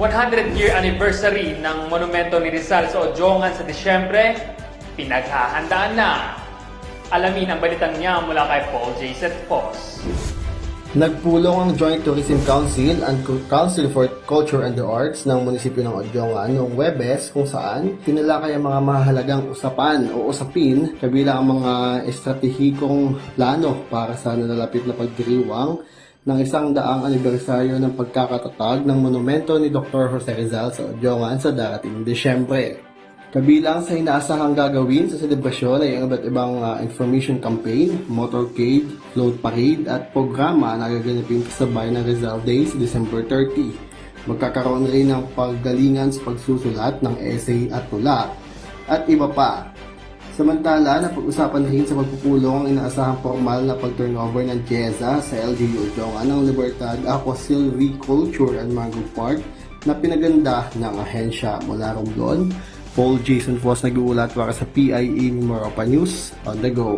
100-year anniversary ng monumento ni Rizal sa Ojongan sa Disyembre, pinaghahandaan na. Alamin ang balitang niya mula kay Paul J. Setfos. Nagpulong ang Joint Tourism Council and Council for Culture and the Arts ng munisipyo ng Odjongan noong Webes kung saan tinalakay ang mga mahalagang usapan o usapin kabilang ang mga estratehikong plano para sa nalalapit na pagdiriwang ng isang daang anibersaryo ng pagkakatatag ng monumento ni Dr. Jose Rizal sa Odjongan sa darating Desyembre. Kabilang sa inaasahang gagawin sa selebrasyon ay ang iba't ibang ah, information campaign, motorcade, float parade at programa na gaganapin kasabay ng Rizal Day sa December 30. Magkakaroon rin ng paggalingan sa pagsusulat ng essay at tula at iba pa. Samantala, napag-usapan rin sa pagpupulong ang inaasahang formal na pag-turnover ng Jeza sa LGU Jongan ng Libertad Aqua Silviculture and Mangrove Park na pinaganda ng ahensya mula Romblon. Paul Jason Foss nag-uulat para sa PIE Numeropa News on the go.